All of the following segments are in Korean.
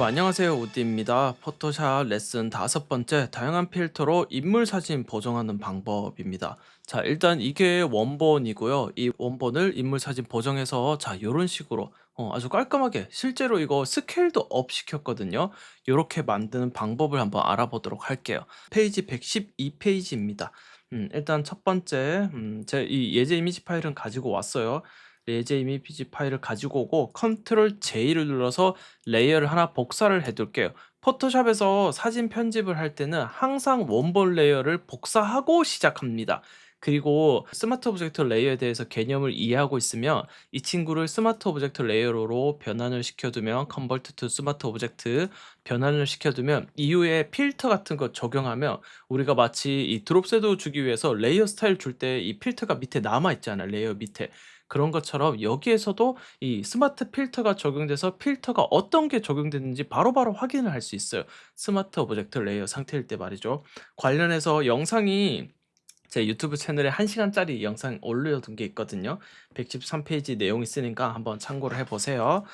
여러분 안녕하세요. 우디입니다. 포토샵 레슨 다섯 번째 다양한 필터로 인물 사진 보정하는 방법입니다. 자 일단 이게 원본이고요. 이 원본을 인물 사진 보정해서 자 이런 식으로 어, 아주 깔끔하게 실제로 이거 스케일도 업 시켰거든요. 이렇게 만드는 방법을 한번 알아보도록 할게요. 페이지 112페이지입니다. 음, 일단 첫 번째 음, 제 이 예제 이미지 파일은 가지고 왔어요 예제 이미지 파일을 가지고 오고 컨트롤 J를 눌러서 레이어를 하나 복사를 해둘게요. 포토샵에서 사진 편집을 할 때는 항상 원본 레이어를 복사하고 시작합니다. 그리고 스마트 오브젝트 레이어에 대해서 개념을 이해하고 있으면 이 친구를 스마트 오브젝트 레이어로 변환을 시켜두면 컨버트 투 스마트 오브젝트 변환을 시켜두면 이후에 필터 같은 거 적용하면 우리가 마치 이 드롭 섀도우 주기 위해서 레이어 스타일 줄 때 이 필터가 밑에 남아 있잖아요. 레이어 밑에. 그런 것처럼 여기에서도 이 스마트 필터가 적용돼서 필터가 어떤 게 적용됐는지 바로바로 확인을 할 수 있어요. 스마트 오브젝트 레이어 상태일 때 말이죠. 관련해서 영상이 제 유튜브 채널에 1 시간짜리 영상 올려둔 게 있거든요. 113페이지 내용 있으니까 한번 참고를 해 보세요.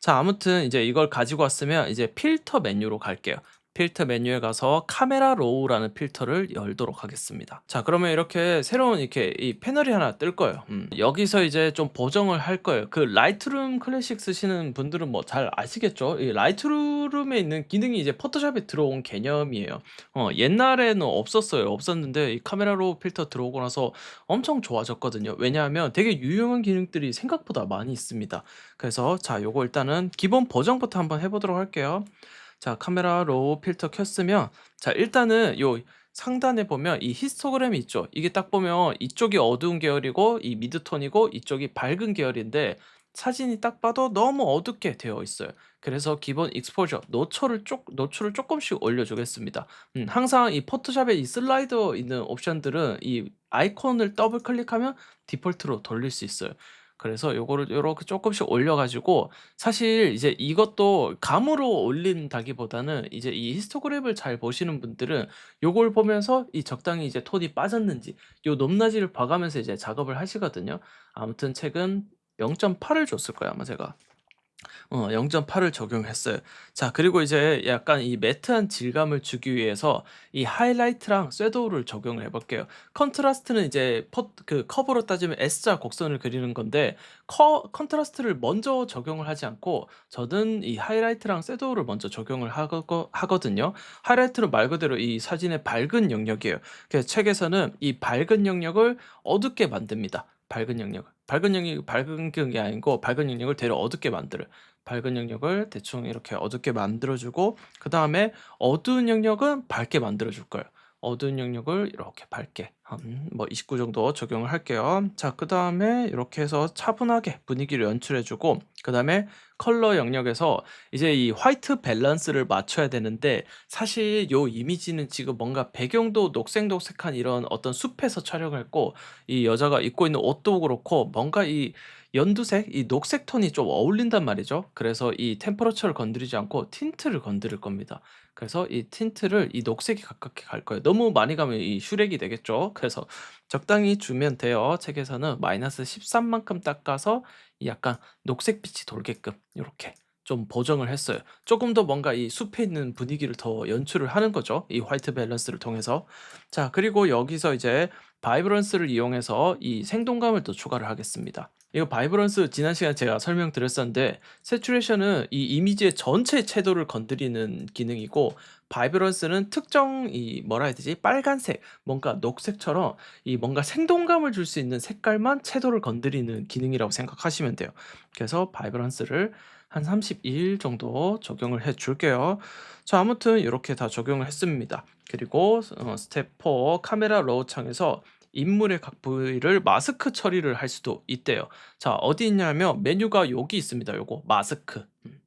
자 아무튼 이제 이걸 가지고 왔으면 이제 필터 메뉴로 갈게요. 필터 메뉴에 가서 카메라 로우라는 필터를 열도록 하겠습니다. 자, 그러면 이렇게 새로운 이렇게 이 패널이 하나 뜰 거예요. 음, 여기서 이제 좀 보정을 할 거예요. 그 라이트룸 클래식 쓰시는 분들은 뭐 잘 아시겠죠? 이 라이트룸에 있는 기능이 이제 포토샵에 들어온 개념이에요. 어, 옛날에는 없었어요. 없었는데 이 카메라 로우 필터 들어오고 나서 엄청 좋아졌거든요. 왜냐하면 되게 유용한 기능들이 생각보다 많이 있습니다. 그래서 자, 요거 일단은 기본 보정부터 한번 해보도록 할게요. 자, 카메라 로우 필터 켰으면 자, 일단은 요 상단에 보면 이 히스토그램이 있죠. 이게 딱 보면 이쪽이 어두운 계열이고 이 미드톤이고 이쪽이 밝은 계열인데 사진이 딱 봐도 너무 어둡게 되어 있어요. 그래서 기본 익스포저 노출을 쪽 노출을 조금씩 올려주겠습니다. 음, 항상 이 포토샵에 이 슬라이더 있는 옵션들은 이 아이콘을 더블 클릭하면 디폴트로 돌릴 수 있어요. 그래서 요거를 요렇게 쪼끔씩 올려 가지고 사실 이제 이것도 감으로 올린다기보다는 이제 이 히스토그램을 잘 보시는 분들은 요걸 보면서 이 적당히 이제 톤이 빠졌는지 요 높낮이를 봐 가면서 이제 작업을 하시거든요. 아무튼 책은 0.8을 줬을 거예요 아마 제가. 어 0.8을 적용했어요. 자 그리고 이제 약간 이 매트한 질감을 주기 위해서 이 하이라이트랑 섀도우를 적용을 해 볼게요. 컨트라스트는 이제 퍼 그 커브로 따지면 S자 곡선을 그리는 건데 커 컨트라스트를 먼저 적용을 하지 않고 저는 이 하이라이트랑 섀도우를 먼저 적용을 하거 하거든요. 하이라이트는 말 그대로 이 사진의 밝은 영역이에요. 그래서 책에서는 이 밝은 영역을 어둡게 만듭니다. 밝은 영역을. 밝은 영역이 밝은 게 아니고 밝은 영역을 되려 어둡게 만들어요. 밝은 영역을 대충 이렇게 어둡게 만들어 주고 그 다음에 어두운 영역은 밝게 만들어 줄 거예요. 어두운 영역을 이렇게 밝게 한 뭐 29 정도 적용을 할게요. 자, 그 다음에 이렇게 해서 차분하게 분위기를 연출해 주고 그 다음에 컬러 영역에서 이제 이 화이트 밸런스를 맞춰야 되는데 사실 요 이미지는 지금 뭔가 배경도 녹색녹색한 이런 어떤 숲에서 촬영을 했고 이 여자가 입고 있는 옷도 그렇고 뭔가 이 연두색 이 녹색 톤이 좀 어울린단 말이죠. 그래서 이 템퍼러처를 건드리지 않고 틴트를 건드릴 겁니다. 그래서 이 틴트를 이 녹색이 가깝게 갈 거예요. 너무 많이 가면 이 슈렉이 되겠죠. 그래서 적당히 주면 돼요. 책에서는 마이너스 13만큼 닦아서 이 약간 녹색빛이 돌게끔 이렇게 좀 보정을 했어요. 조금 더 뭔가 이 숲에 있는 분위기를 더 연출을 하는 거죠. 이 화이트 밸런스를 통해서. 자, 그리고 여기서 이제 바이브런스를 이용해서 이 생동감을 또 추가를 하겠습니다. 이거 바이브런스 지난 시간에 제가 설명드렸었는데 세츄레이션은 이 이미지의 전체 채도를 건드리는 기능이고 바이브런스는 특정 이 뭐라 해야 되지? 빨간색, 뭔가 녹색처럼 이 뭔가 생동감을 줄 수 있는 색깔만 채도를 건드리는 기능이라고 생각하시면 돼요. 그래서 바이브런스를 한31 정도 적용을 해 줄게요. 자, 아무튼 이렇게 다 적용을 했습니다. 그리고 어, 스텝 4 카메라 로우 창에서 인물의 각 부위를 마스크 처리를 할 수도 있대요. 자, 어디 있냐면 메뉴가 여기 있습니다. 요거 마스크. 음.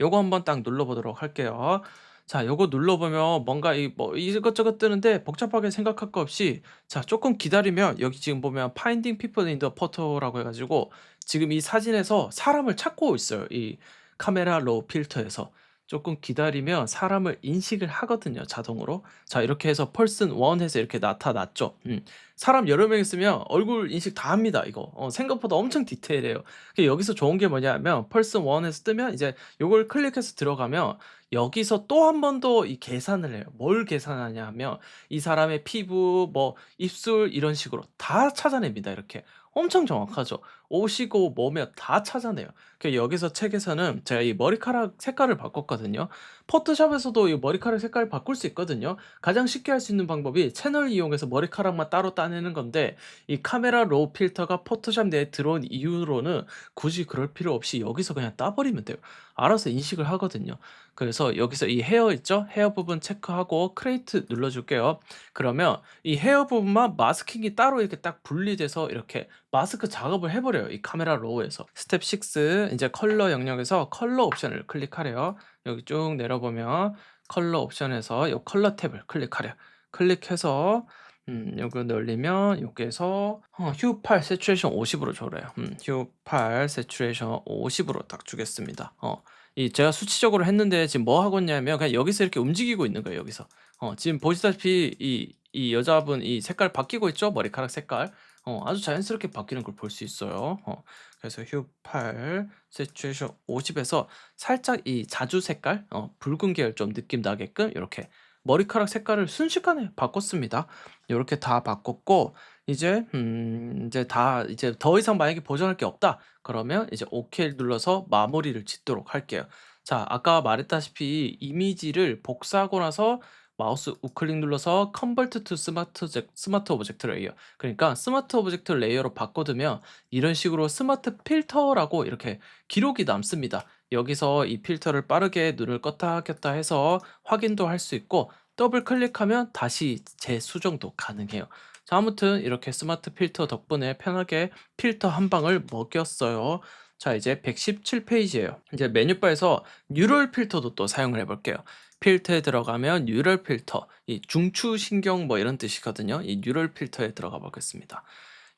요거 한번 딱 눌러보도록 할게요. 자, 요거 눌러보면 뭔가 이 뭐 이것저것 뜨는데 복잡하게 생각할 거 없이 자, 조금 기다리면 여기 지금 보면 Finding People in the Photo라고 해가지고 지금 이 사진에서 사람을 찾고 있어요. 이 카메라 로우 필터에서. 조금 기다리면 사람을 인식을 하거든요, 자동으로. 자, 이렇게 해서 펄슨 1 해서 이렇게 나타났죠. 음. 사람 여러 명 있으면 얼굴 인식 다 합니다 이거. 어 생각보다 엄청 디테일해요. 그 여기서 좋은 게 뭐냐면 펄슨 1에서 뜨면 이제 요걸 클릭해서 들어가면 여기서 또 한 번 더 이 계산을 해요. 뭘 계산하냐 하면 이 사람의 피부 뭐 입술 이런 식으로 다 찾아냅니다 이렇게. 엄청 정확하죠. 옷이고 뭐며 다 찾아내요. 그 여기서 책에서는 제가 이 머리카락 색깔을 바꿨거든요. 포토샵에서도 이 머리카락 색깔 바꿀 수 있거든요. 가장 쉽게 할 수 있는 방법이 채널 이용해서 머리카락만 따로 따내는 건데 이 카메라 로우 필터가 포토샵 내에 들어온 이후로는 굳이 그럴 필요 없이 여기서 그냥 따버리면 돼요. 알아서 인식을 하거든요. 그래서 여기서 이 헤어 있죠? 헤어 부분 체크하고 크레이트 눌러줄게요. 그러면 이 헤어 부분만 마스킹이 따로 이렇게 딱 분리돼서 이렇게 마스크 작업을 해버려요. 이 카메라 로우에서. 스텝 6 이제 컬러 영역에서 컬러 옵션을 클릭하래요. 여기 쭉 내려보면 컬러 옵션에서 이 컬러 탭을 클릭하래요. 클릭해서 음, 요거 늘리면 여기에서 어, 휴8 세츄레이션 50으로 줘래요. 음, 휴8 세츄레이션 50으로 딱 주겠습니다. 어, 이 제가 수치적으로 했는데 지금 뭐 하고 있냐면 그냥 여기서 이렇게 움직이고 있는 거예요. 여기서. 어, 지금 보시다시피 이, 이 여자분 이 색깔 바뀌고 있죠? 머리카락 색깔. 어, 아주 자연스럽게 바뀌는 걸 볼 수 있어요. 어, 그래서 휴 8 세츄레이션 50에서 살짝 이 자주 색깔, 어, 붉은 계열 좀 느낌 나게끔 이렇게 머리카락 색깔을 순식간에 바꿨습니다. 요렇게 다 바꿨고 이제 음 이제 다 이제 더 이상 만약에 보정할 게 없다. 그러면 이제 오케이를 눌러서 마무리를 짓도록 할게요. 자, 아까 말했다시피 이미지를 복사하고 나서 마우스 우클릭 눌러서 컨버트 투 스마트 제, 스마트 오브젝트 레이어. 그러니까 스마트 오브젝트 레이어로 바꿔두면 이런 식으로 스마트 필터라고 이렇게 기록이 남습니다. 여기서 이 필터를 빠르게 눈을 껐다 켰다 해서 확인도 할 수 있고 더블 클릭하면 다시 재수정도 가능해요. 자, 아무튼 이렇게 스마트 필터 덕분에 편하게 필터 한 방을 먹였어요. 자, 이제 117페이지예요. 이제 메뉴바에서 뉴럴 필터도 또 사용을 해볼게요. 필터에 들어가면 뉴럴 필터, 이 중추신경 뭐 이런 뜻이거든요. 이 뉴럴 필터에 들어가 보겠습니다.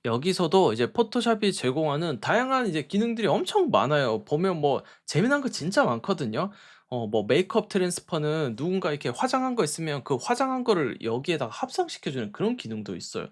여기서도 이제 포토샵이 제공하는 다양한 이제 기능들이 엄청 많아요. 보면 뭐 재미난 거 진짜 많거든요. 어, 뭐 메이크업 트랜스퍼는 누군가 이렇게 화장한 거 있으면 그 화장한 거를 여기에다가 합성시켜주는 그런 기능도 있어요.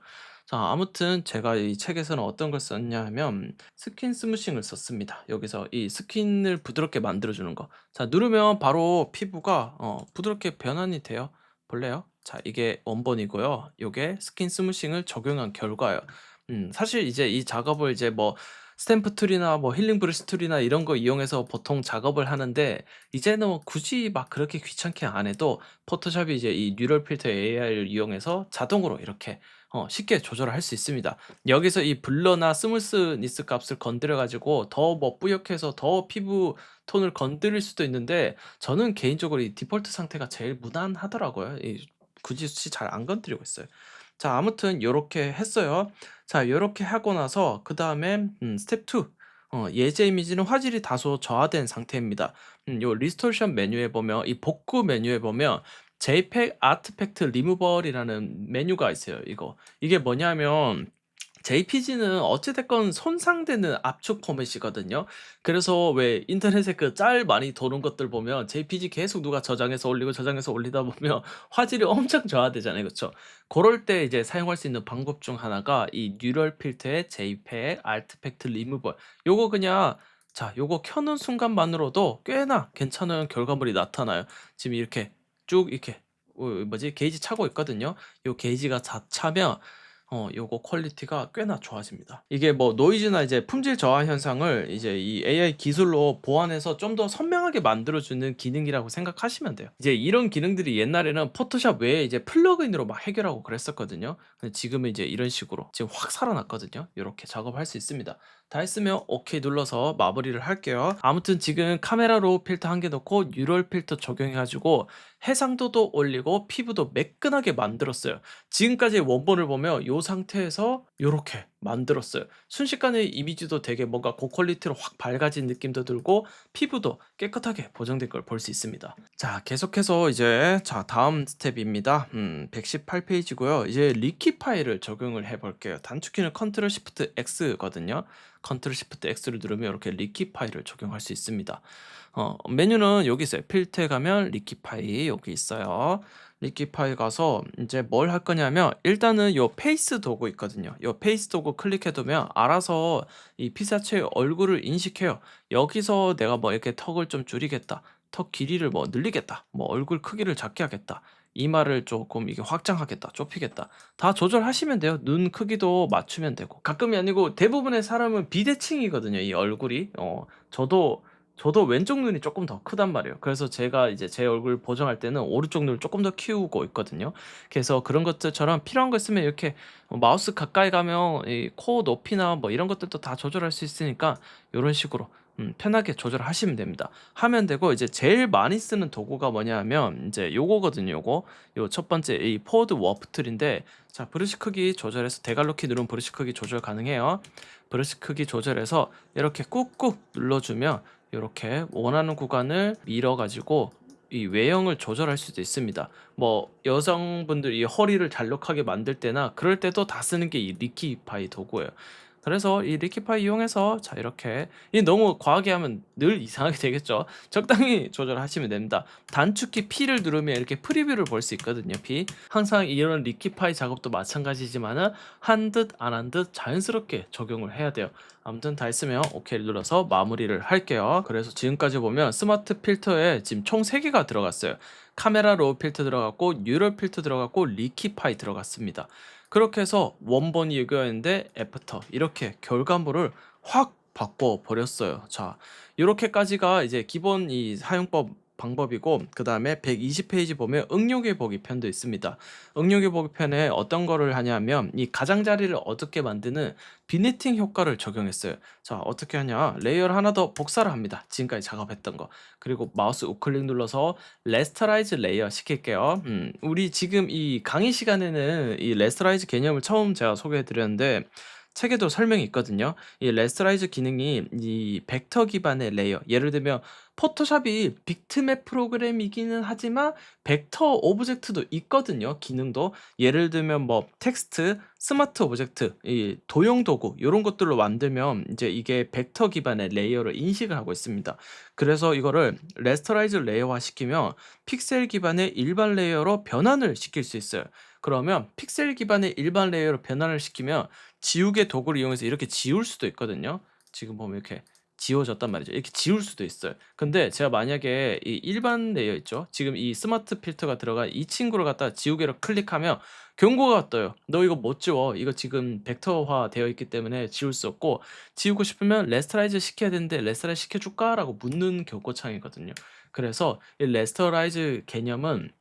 자, 아무튼 제가 이 책에서는 어떤 걸 썼냐 하면 스킨 스무싱을 썼습니다. 여기서 이 스킨을 부드럽게 만들어주는 거. 자, 누르면 바로 피부가 어, 부드럽게 변환이 돼요. 볼래요? 자, 이게 원본이고요. 요게 스킨 스무싱을 적용한 결과예요. 음, 사실 이제 이 작업을 이제 뭐 스탬프 툴이나 뭐 힐링 브러쉬 툴이나 이런 거 이용해서 보통 작업을 하는데 이제는 뭐 굳이 막 그렇게 귀찮게 안 해도 포토샵이 이제 이 뉴럴 필터 AI를 이용해서 자동으로 이렇게 어, 쉽게 조절을 할 수 있습니다. 여기서 이 블러나 스무스니스 값을 건드려 가지고 더 뭐 뿌옇게 해서 더 피부 톤을 건드릴 수도 있는데 저는 개인적으로 이 디폴트 상태가 제일 무난하더라고요. 이 굳이 수치 잘 안 건드리고 있어요. 자, 아무튼 요렇게 했어요. 자, 요렇게 하고 나서 그 다음에 음, 스텝 2. 어, 예제 이미지는 화질이 다소 저하된 상태입니다. 음, 요 리스토레이션 메뉴에 보면 이 복구 메뉴에 보면 JPEG 아트팩트 리무벌이라는 메뉴가 있어요. 이거 이게 뭐냐면 JPG는 어찌 됐건 손상되는 압축 포맷이거든요. 그래서 왜 인터넷에 그 짤 많이 도는 것들 보면 JPG 계속 누가 저장해서 올리고 저장해서 올리다 보면 화질이 엄청 저하되잖아요. 그쵸? 고럴 때 이제 사용할 수 있는 방법 중 하나가 이 뉴럴 필터의 JPEG 아트팩트 리무벌. 요거 그냥 자, 요거 켜는 순간만으로도 꽤나 괜찮은 결과물이 나타나요. 지금 이렇게 쭉 이렇게 어, 뭐지? 게이지 차고 있거든요. 요 게이지가 다 차면 어 요거 퀄리티가 꽤나 좋아집니다. 이게 뭐 노이즈나 이제 품질 저하 현상을 이제 이 AI 기술로 보완해서 좀 더 선명하게 만들어 주는 기능이라고 생각하시면 돼요. 이제 이런 기능들이 옛날에는 포토샵 외에 이제 플러그인으로 막 해결하고 그랬었거든요. 근데 지금은 이제 이런 식으로 지금 확 살아났거든요. 요렇게 작업할 수 있습니다. 다 했으면 오케이 눌러서 마무리를 할게요. 아무튼 지금 카메라로 필터 한 개 넣고 뉴럴 필터 적용해 가지고 해상도도 올리고 피부도 매끈하게 만들었어요. 지금까지 원본을 보면 요 상태에서 요렇게 만들었어요. 순식간에 이미지도 되게 뭔가 고퀄리티로 확 밝아진 느낌도 들고 피부도 깨끗하게 보정된 걸 볼 수 있습니다. 자, 계속해서 이제 자, 다음 스텝입니다. 음, 118페이지고요. 이제 리키 파일을 적용을 해 볼게요. 단축키는 컨트롤 시프트 X거든요. 컨트롤 시프트 X를 누르면 이렇게 리키 파일을 적용할 수 있습니다. 어, 메뉴는 여기 있어요. 필터에 가면 리키 파일 여기 있어요. 리키파이 가서 인제 뭘 할 거냐면 일단은 요 페이스 도구 있거든요. 요 페이스 도구 클릭해 두면 알아서 이 피사체의 얼굴을 인식해요. 여기서 내가 뭐 이렇게 턱을 좀 줄이겠다. 턱 길이를 뭐 늘리겠다. 뭐 얼굴 크기를 작게 하겠다. 이마를 쪼끔 이게 확장하겠다. 좁히겠다. 다 조절하시면 돼요. 눈 크기도 맞추면 되고. 가끔이 아니고 대부분의 사람은 비대칭이거든요, 이 얼굴이. 어 저도 저도 왼쪽 눈이 쪼끔 더 크단 말이에요. 그래서 제가 이제 제 얼굴 보정할 때는 오른쪽 눈을 쪼끔 더 키우고 있거든요. 그래서 그런 것들처럼 필요한 거 있으면 이렇게 어 마우스 가까이 가면 이 코 높이나 뭐 이런 것들도 다 조절할 수 있으니까 요런 식으로 음 편하게 조절하시면 됩니다. 하면 되고 이제 제일 많이 쓰는 도구가 뭐냐 하면 인제 요거거든요, 요거. 요 첫 번째 이 포워드 워프 툴인데 자 브러쉬 크기 조절해서 대괄호 키 누르면 브러쉬 크기 조절 가능해요. 브러쉬 크기 조절해서 이렇게 꾹꾹 눌러 주면 요렇게 원하는 구간을 밀어 가지고 이 외형을 조절할 수도 있습니다. 뭐 여성분들 이 허리를 잘록하게 만들 때나 그럴 때도 다 쓰는 게 이 리키파이 도구예요. 그래서 이 리키파이 이용해서 자 이렇게 이 너무 과하게 하면 늘 이상하게 되겠죠. 적당히 조절하시면 됩니다. 단축키 P를 누르면 이렇게 프리뷰를 볼 수 있거든요, P. 항상 이런 리키파이 작업도 마찬가지지만은 한듯 안 한 듯 자연스럽게 적용을 해야 돼요. 아무튼 다 했으면 오케이를 눌러서 마무리를 할게요. 그래서 지금까지 보면 스마트 필터에 지금 총 3개가 들어갔어요. 카메라 로우 필터 들어갔고 뉴럴 필터 들어갔고 리키파이 들어갔습니다. 그렇게 해서 원본이 이거였는데 애프터 이렇게 결과물을 확 바꿔 버렸어요. 자 요렇게까지가 이제 기본 이 사용법 방법이고 그 다음에 120 페이지 보면 응용해 보기 편도 있습니다. 응용해 보기 편에 어떤 거를 하냐면 이 가장자리를 어둡게 만드는 비니팅 효과를 적용했어요. 자 어떻게 하냐 레이어를 하나 더 복사를 합니다. 지금까지 작업했던 거. 그리고 마우스 우클릭 눌러서 레스터라이즈 레이어 시킬게요. 음 우리 지금 이 강의 시간에는 이 레스터라이즈 개념을 처음 제가 소개해 드렸는데 책에도 설명이 있거든요. 이 레스터라이즈 기능이 이 벡터 기반의 레이어 예를 들면 포토샵이 빅트맵 프로그램이기는 하지만 벡터 오브젝트도 있거든요, 기능도. 예를 들면 뭐 텍스트, 스마트 오브젝트, 이 도형 도구 요런 것들로 만들면 이제 이게 벡터 기반의 레이어를 인식을 하고 있습니다. 그래서 이거를 레스터라이즈 레이어화 시키면 픽셀 기반의 일반 레이어로 변환을 시킬 수 있어요. 그러면 픽셀 기반의 일반 레이어로 변환을 시키면 지우개 도구를 이용해서 이렇게 지울 수도 있거든요. 지금 보면 이렇게 지워졌단 말이죠. 이렇게 지울 수도 있어요. 근데 제가 만약에 이 일반 레이어 있죠? 지금 이 스마트 필터가 들어간 이 친구를 갖다가 지우개로 클릭하면 경고가 떠요. "너 이거 못 지워. 이거 지금 벡터화 되어 있기 때문에 지울 수 없고 지우고 싶으면 레스터라이즈 시켜야 되는데 레스터라이즈 시켜 줄까?"라고 묻는 경고창이거든요. 그래서 이 레스터라이즈 개념은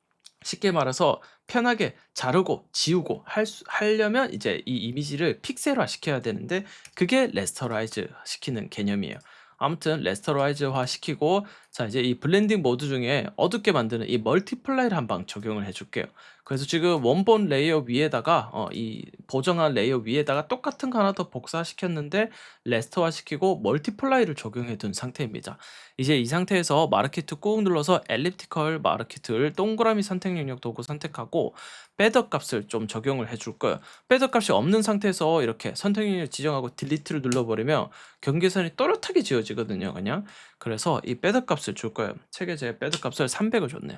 쉽게 말해서 편하게 자르고 지우고 할 수 하려면 이제 이 이미지를 픽셀화 시켜야 되는데 그게 레스터라이즈 시키는 개념이에요. 아무튼 레스터라이즈화 시키고 자 이제 이 블렌딩 모드 중에 어둡게 만드는 이 멀티플라이를 한번 적용을 해 줄게요. 그래서 지금 원본 레이어 위에다가 어 이 보정한 레이어 위에다가 똑같은 거 하나 더 복사시켰는데 레스터화 시키고 멀티플라이를 적용해 둔 상태입니다. 이제 이 상태에서 마르키 툴꾹 눌러서 엘립티컬 마르키 툴 동그라미 선택 영역 도구 선택하고 배더 값을 좀 적용을 해 줄 거예요. 배더 값이 없는 상태에서 이렇게 선택 영역 지정하고 딜리트를 눌러 버리면 경계선이 또렷하게 지워지거든요, 그냥. 그래서 이 배더 값을 줄 거예요. 책에 제가 배더 값을 300을 줬네요.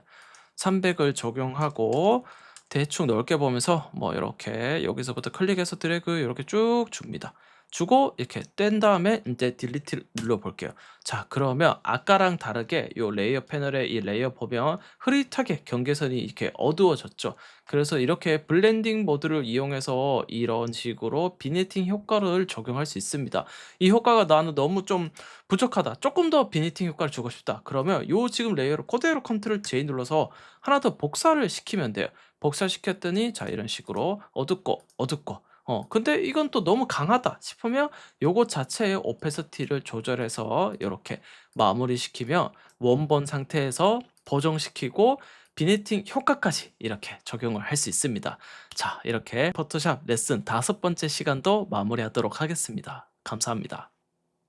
300을 적용하고 대충 넓게 보면서 뭐 이렇게 여기서부터 클릭해서 드래그 이렇게 쭉 줍니다. 주고 이렇게 뗀 다음에 인제 딜리트를 눌러 볼게요. 자 그러면 아까랑 다르게 요 레이어 패널에 이 레이어 보면 흐릿하게 경계선이 이렇게 어두워졌죠. 그래서 이렇게 블렌딩 모드를 이용해서 이런 식으로 비니팅 효과를 적용할 수 있습니다. 이 효과가 '나는 너무 좀 부족하다. 쪼끔 더 비니팅 효과를 주고 싶다.' 그러면 요 지금 레이어를 그대로 컨트롤 J 눌러서 하나 더 복사를 시키면 돼요. 복사시켰더니 자 이런 식으로 어둡고, 어둡고 어 근데 이건 또 너무 강하다 싶으면 요거 자체의 오페서티를 조절해서 요렇게 마무리시키면 원본 상태에서 보정시키고 비니팅 효과까지 이렇게 적용을 할 수 있습니다. 자 이렇게 포토샵 레슨 5 번째 시간도 마무리하도록 하겠습니다. 감사합니다.